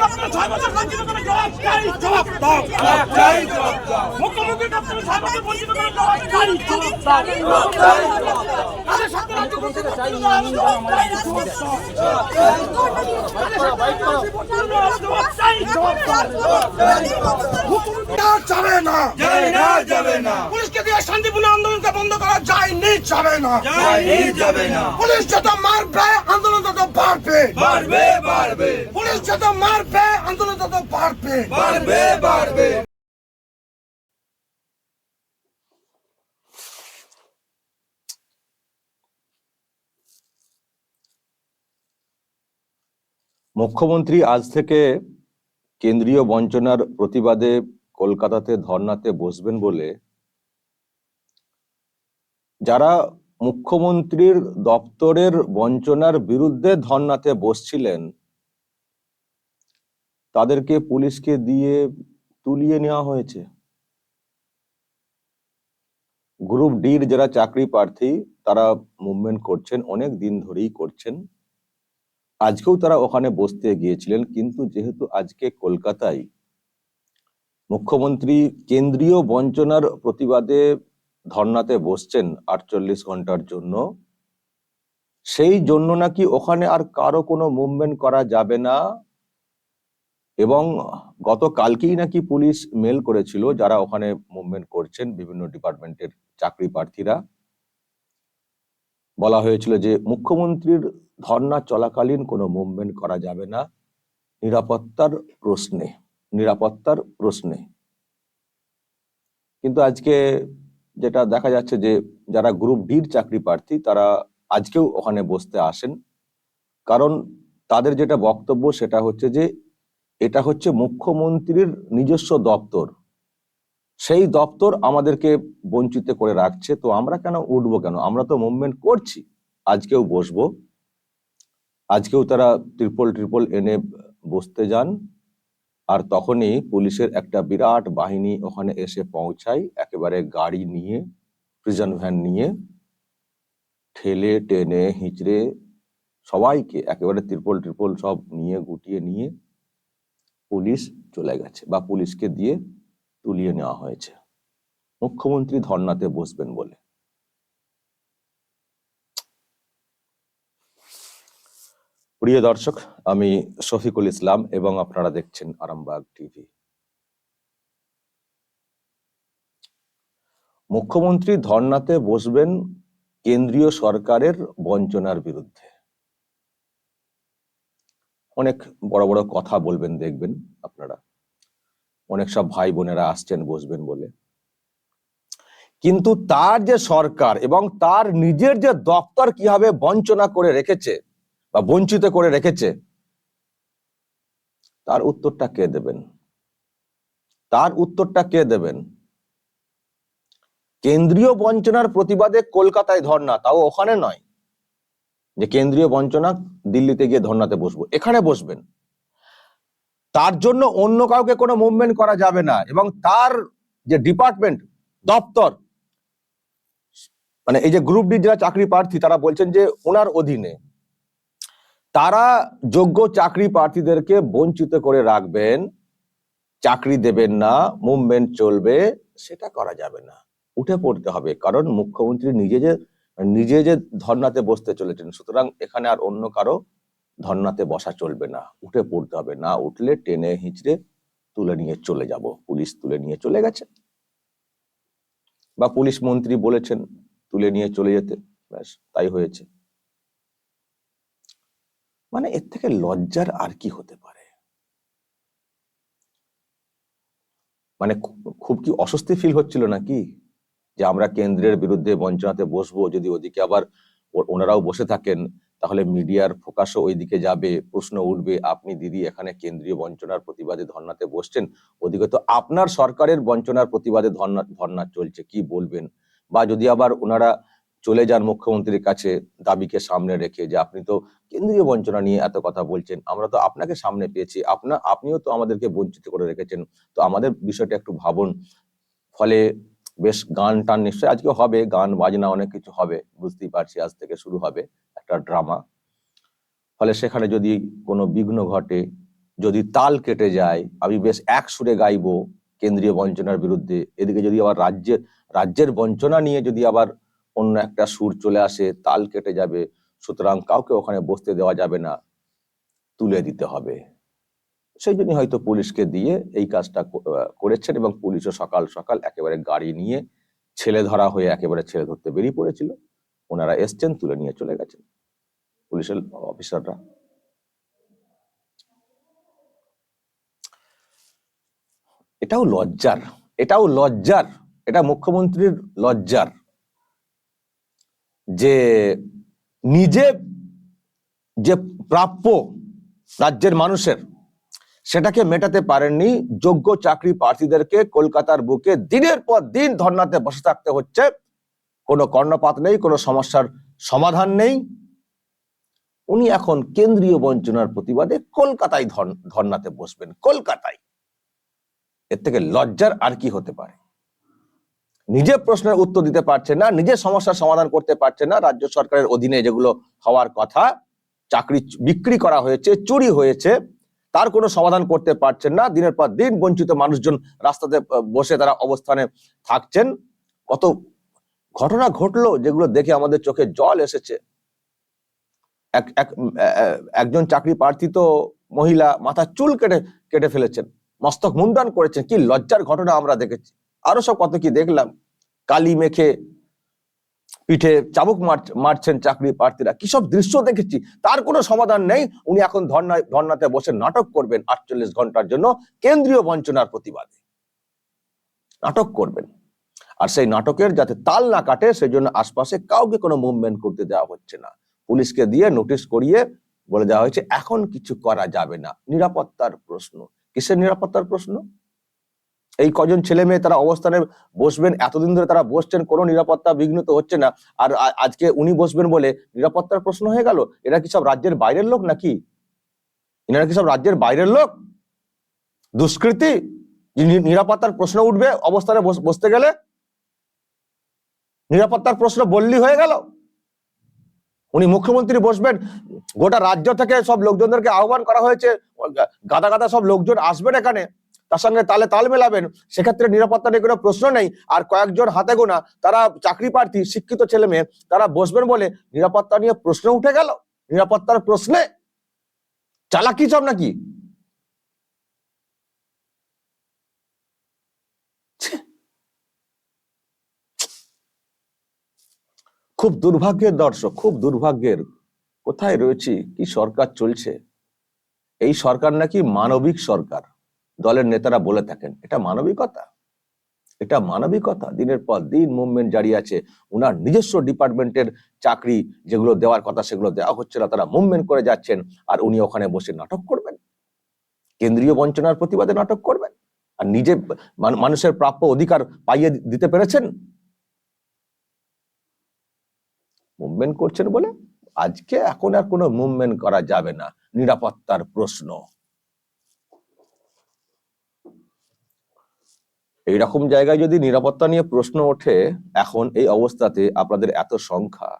দপ্তরে ছয় বছর বঞ্চিত করে জবাব চাই জবাব দাও। জবাব চাই জবাব দাও। মুখ্যমন্ত্রী দপ্তরে ছয় বছর বঞ্চিত করে জবাব চাই জবাব দাও। যাবে না পুলিশকে দিয়ে শান্তিপূর্ণ আন্দোলনকে বন্ধ করা যায়নি যাবে না যাবে না পুলিশ যত মারবে, আন্দোলন তত বাড়বে বাড়বে বাড়বে। পুলিশ যত মারবে, আন্দোলন তত বাড়বে। বাড়বে বাড়বে। মুখ্যমন্ত্রী আজ থেকে কেন্দ্রীয় বঞ্চনার প্রতিবাদে কলকাতাতে ধর্নাতে বসবেন বলে যারা মুখ্যমন্ত্রীর দপ্তরের বঞ্চনার বিরুদ্ধে ধর্নাতে বসছিলেন, তাদেরকে পুলিশকে দিয়ে তুলিয়ে নেওয়া হয়েছে। গ্রুপ ডির যারা চাকরি প্রার্থী, তারা মুভমেন্ট করছেন, অনেক দিন ধরেই করছেন। আজকেও তারা ওখানে বসতে গিয়েছিলেন, কিন্তু যেহেতু আজকে কলকাতায় মুখ্যমন্ত্রী কেন্দ্রীয় বঞ্চনার প্রতিবাদে ধর্নাতে বসছেন আটচল্লিশ ঘণ্টার জন্য, সেই জন্য নাকি ওখানে আর কারও কোনো মুভমেন্ট করা যাবে না এবং গতকালকেই নাকি পুলিশ মেল করেছিল যারা ওখানে মুভমেন্ট করছেন বিভিন্ন ডিপার্টমেন্টের চাকরি প্রার্থীরা। বলা হয়েছিল যে মুখ্যমন্ত্রীর ধর্না চলাকালীন কোনো মুভমেন্ট করা যাবে না। নিরাপত্তার প্রশ্নে নিরাপত্তার প্রশ্নে। কিন্তু আজকে যেটা দেখা যাচ্ছে যে যারা গ্রুপ ডির চাকরি প্রার্থী, তারা আজকেও ওখানে বসতে আসেন। কারণ তাদের যেটা বক্তব্য সেটা হচ্ছে যে, এটা হচ্ছে মুখ্যমন্ত্রীর নিজস্ব দপ্তর। সেই দপ্তর আমাদেরকে বঞ্চিত করে রাখছে, তো আমরা কেন উঠবো কেন? আমরা তো মুভমেন্ট করছি। আজকেও বসবো। আজকেও তারা ট্রিপল ট্রিপল এনে বসতে যান। আর তখনই পুলিশের একটা বিরাট বাহিনী ওখানে এসে পৌঁছায়, একেবারে গাড়ি নিয়ে প্রিজন ভ্যান নিয়ে, ঠেলে, টেনে, হিঁচড়ে সবাইকে একেবারে ত্রিপল ট্রিপল সব নিয়ে গুটিয়ে নিয়ে পুলিশ চলে গেছে বা পুলিশকে দিয়ে তুলিয়ে নেওয়া হয়েছে। মুখ্যমন্ত্রী ধর্নাতে বসবেন বলে। প্রিয় দর্শক, আমি শফিকুল ইসলাম এবং আপনারা দেখছেন আরামবাগ টিভি। মুখ্যমন্ত্রী ধর্নাতে বসবেন কেন্দ্রীয় সরকারের বঞ্চনার বিরুদ্ধে। অনেক বড় বড় কথা বলবেন, দেখবেন আপনারা। অনেক সব ভাই বোনেরা আসছেন, বসবেন বলে। কিন্তু তার যে সরকার এবং তার নিজের যে দপ্তর কীভাবে বঞ্চনা করে রেখেছে বা বঞ্চিত করে রেখেছে, তার উত্তরটা কে দেবেন? তার উত্তরটা কে দেবেন? কেন্দ্রীয় বঞ্চনার প্রতিবাদে কলকাতায় ধর্না, তাও ওখানে নয় যে কেন্দ্রীয় বঞ্চনা দিল্লিতে গিয়ে ধর্নাতে বসবো, এখানে বসবেন। তার জন্য অন্য কাউকে কোনো মুভমেন্ট করা যাবে না। এবং তার যে ডিপার্টমেন্ট দপ্তর মানে এই যে গ্রুপ ডি যারা চাকরি প্রার্থী, তারা বলছেন যে ওনার অধীনে তারা যোগ্য চাকরি প্রার্থীদেরকে বঞ্চিত করে রাখবেন, চাকরি দেবেন না মুভমেন্ট চলবে, সেটা করা যাবে না। উঠে পড়তে হবে, কারণ মুখ্যমন্ত্রী নিজে যে নিজে যে ধর্নাতে বসতে চলেছেন, সুতরাং এখানে আর অন্য কারও ধর্নাতে বসা চলবে না। উঠে পড়তে হবে। না উঠলে টেনে হিঁচড়ে তুলে নিয়ে চলে যাব। পুলিশ তুলে নিয়ে চলে গেছে। বা পুলিশ মন্ত্রী বলেছেন তুলে নিয়ে চলে যেতে। ব্যাস, তাই হয়েছে। মানে এর থেকে লজ্জার আর কি হতে পারে? মানে খুব কি অস্বস্তি ফিল হচ্ছিল নাকি? যে আমরা কেন্দ্রের বিরুদ্ধে বঞ্চনাতে বসবো, যদি ওদিকে আবার ওনারাও বসে থাকেন তাহলে মিডিয়ার ফোকাসও ওইদিকে যাবে, প্রশ্ন উঠবে, আপনি দিদি এখানে কেন্দ্রীয় বঞ্চনার প্রতিবাদে ধর্নাতে বসছেন, ওদিকে তো আপনার সরকারের বঞ্চনার প্রতিবাদে ধর্না ধর্না চলছে, কি বলবেন? বা যদি আবার ওনারা চলে যান মুখ্যমন্ত্রীর কাছে দাবিকে সামনে রেখে যে আপনি তো কেন্দ্রীয় বঞ্চনা নিয়ে এত কথা বলছেন, আমরা তো আপনাকে সামনে পেয়েছি আপনার আপনিও তো আমাদেরকে বঞ্চিত করে রেখেছেন, তো আমাদের বিষয়টা একটু ভাবুন। ফলে বেশ গান টান নিশ্চয়ই আজকে হবে, গান, বাজনা অনেক কিছু হবে, বুঝতেই পারছি আজ থেকে শুরু হবে একটা ড্রামা ফলে সেখানে যদি কোনো বিঘ্ন ঘটে, যদি তাল কেটে যায়, আমি বেশ এক সুরে গাইবো কেন্দ্রীয় বঞ্চনার বিরুদ্ধে। এদিকে যদি আবার রাজ্যের রাজ্যের বঞ্চনা নিয়ে যদি আবার অন্য একটা সুর চলে আসে, তাল কেটে যাবে, সুতরাং কাউকে ওখানে বসতে দেওয়া যাবে না, তুলে দিতে হবে। সেই জন্য হয়তো পুলিশকে দিয়ে এই কাজটা করেছেন এবং পুলিশও সকাল সকাল একেবারে গাড়ি নিয়ে ছেলে ধরা হয়ে একেবারে ছেলে ধরতে বেরিয়ে পড়েছিল। ওনারা এসছেন, তুলে নিয়ে চলে গেছেন পুলিশের অফিসাররা। এটাও লজ্জার এটাও লজ্জার, এটা মুখ্যমন্ত্রীর লজ্জার যে নিজে যে প্রাপ্য রাজ্যের মানুষের সেটাকে মেটাতে পারেননি যোগ্য চাকরি প্রার্থীদেরকে কলকাতার বুকে দিনের পর দিন ধর্নাতে বসে থাকতে হচ্ছে। কোনো কর্ণপাত নেই, কোনো সমস্যার সমাধান নেই। উনি এখন কেন্দ্রীয় বঞ্চনার প্রতিবাদে কলকাতায় ধর্নাতে বসবেন, কলকাতায়। এর থেকে লজ্জার আর কি হতে পারে? নিজে প্রশ্নের উত্তর দিতে পারছে না, নিজে সমস্যার সমাধান করতে পারছে না। রাজ্য সরকারের অধীনে যেগুলো হওয়ার কথা, চাকরি বিক্রি করা হয়েছে, চুরি হয়েছে তার কোনো সমাধান করতে পারছেন না। দিনের পর দিন বঞ্চিত মানুষজন রাস্তাতে বসে তারা অবস্থানে থাকছেন। কত ঘটনা ঘটলো যেগুলো দেখে আমাদের চোখে জল এসেছে। এক এক একজন চাকরি প্রার্থী তো মহিলা মাথার চুল কেটে কেটে ফেলেছেন। মস্তক মুন্ডান করেছেন। কি লজ্জার ঘটনা আমরা দেখেছি। আরও সব কত কি দেখলাম। কালি মেখে পিঠে চাবুক মার- মারছেন চাকরি প্রার্থীরা। কি সব দৃশ্য দেখেছি? তার কোনো সমাধান নেই। উনি এখন ধর্ণা ধর্ণাতে বসে নাটক করবেন আটচল্লিশ ঘণ্টার জন্য কেন্দ্রীয় বঞ্চনার প্রতিবাদে। নাটক করবেন। আর সেই নাটকের যাতে তাল না কাটে সেই জন্য আশপাশে কাউকে কোনো মুভমেন্ট করতে দেওয়া হচ্ছে না। পুলিশকে দিয়ে নোটিশ করিয়ে বলে দেওয়া হয়েছে, এখন কিছু করা যাবে না। নিরাপত্তার প্রশ্ন। কিসের নিরাপত্তার প্রশ্ন? এই কজন ছেলে মেয়ে তারা অবস্থানে বসবেন? এতদিন ধরে তারা বসছেন, কোনো নিরাপত্তা বিঘ্নিত হচ্ছে না। আর আজকে উনি বসবেন বলে নিরাপত্তার প্রশ্ন হয়ে গেল? এরা কি সব রাজ্যের বাইরের লোক নাকি? এনারা কি সব রাজ্যের বাইরের লোক? দুষ্কৃতি? নিরাপত্তার প্রশ্ন উঠবে অবস্থানে বস- বসতে গেলে? নিরাপত্তার প্রশ্ন বললি হয়ে গেল? উনি মুখ্যমন্ত্রী বসবেন, গোটা রাজ্য থেকে সব লোকজনদেরকে আহ্বান করা হয়েছে গাদা গাদা সব লোকজন আসবেন এখানে। তার সঙ্গে তালে তাল মেলাবেন, সেক্ষেত্রে নিরাপত্তা নিয়ে কোনো প্রশ্ন নেই। আর কয়েকজন হাতে গোনা, তারা চাকরি প্রার্থী, শিক্ষিত ছেলে মেয়ে, তারা বসবেন বলে নিরাপত্তা নিয়ে প্রশ্ন উঠে গেল। নিরাপত্তার প্রশ্নে চালাকি সব নাকি? খুব দুর্ভাগ্যের দর্শক, খুব দুর্ভাগ্যের। কোথায় রয়েছি? কি সরকার চলছে? এই সরকার নাকি মানবিক সরকার। দলের নেতারা বলে থাকেন, এটা মানবিকতা। এটা মানবিকতা। দিনের পর দিন মুভমেন্ট জারি আছে, উনার নিজস্ব ডিপার্টমেন্টের চাকরি যেগুলো দেওয়ার কথা সেগুলো দেওয়া হচ্ছে না, তারা মুভমেন্ট করে যাচ্ছেন, আর উনি ওখানে বসে নাটক করবেন। কেন্দ্রীয় বঞ্চনার প্রতিবাদে নাটক করবেন। আর নিজে মানুষের প্রাপ্য অধিকার পাইয়ে দিতে পেরেছেন? মুভমেন্ট করছেন বলে? আজকে এখন আর কোনো মুভমেন্ট করা যাবে না। নিরাপত্তার প্রশ্ন। এইরকম জায়গায় যদি নিরাপত্তা নিয়ে প্রশ্ন ওঠে, এখন এই অবস্থাতে আপনাদের এত সংখ্যা,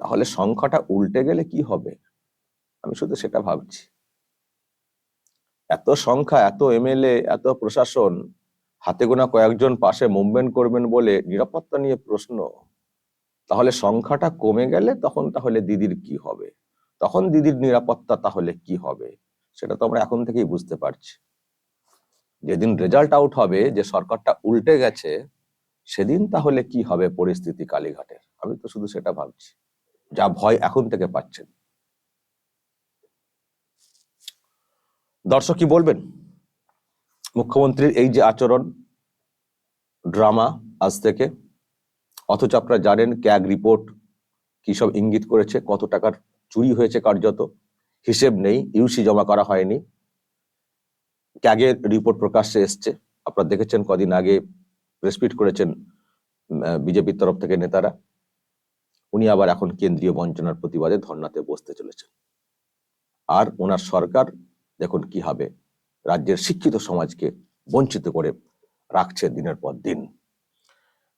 তাহলে সংখ্যাটা উল্টে গেলে কি হবে? আমি শুধু সেটা ভাবছি। এত সংখ্যা, এত এমএলএ এত প্রশাসন, হাতে গোনা কয়েকজন পাশে মুভমেন্ট করবেন বলে নিরাপত্তা নিয়ে প্রশ্ন, তাহলে সংখ্যাটা কমে গেলে তখন তাহলে দিদির কি হবে? তখন দিদির নিরাপত্তা তাহলে কি হবে? সেটা তো আমরা এখন থেকেই বুঝতে পারছি। যেদিন রেজাল্ট আউট হবে, যে সরকারটা উল্টে গেছে, সেদিন তাহলে কি হবে পরিস্থিতি কালীঘাটের? আমি তো শুধু সেটা ভাবছি। যা ভয় এখন থেকে পাচ্ছেন। দর্শক কি বলবেন? মুখ্যমন্ত্রীর এই যে আচরণ ড্রামা আজ থেকে, অথচ আপনারা জানেন ক্যাগ রিপোর্ট কি সব ইঙ্গিত করেছে, কত টাকার চুরি হয়েছে কার্যত, হিসেব নেই ইউসি জমা করা হয়নি। ক্যাগের রিপোর্ট প্রকাশ্যে এসছে। আপনারা দেখেছেন কদিন আগে প্রেসপিট করেছেন বিজেপির তরফ থেকে নেতারা। উনি আবার এখন কেন্দ্রীয় বঞ্চনার প্রতিবাদে ধর্নাতে বসতে চলেছেন। আর ওনার সরকার দেখুন কি হবে। রাজ্যের শিক্ষিত সমাজকে বঞ্চিত করে রাখছে দিনের পর দিন।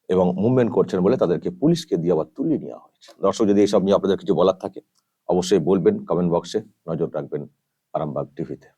এবং মুভমেন্ট করছেন বলে তাদেরকে পুলিশকে দিয়ে আবার তুলে নেওয়া হয়েছে। দর্শক, যদি এইসব নিয়ে আপনাদের কিছু বলার থাকে, অবশ্যই বলবেন কমেন্ট বক্সে নজর রাখবেন আরামবাগ টিভিতে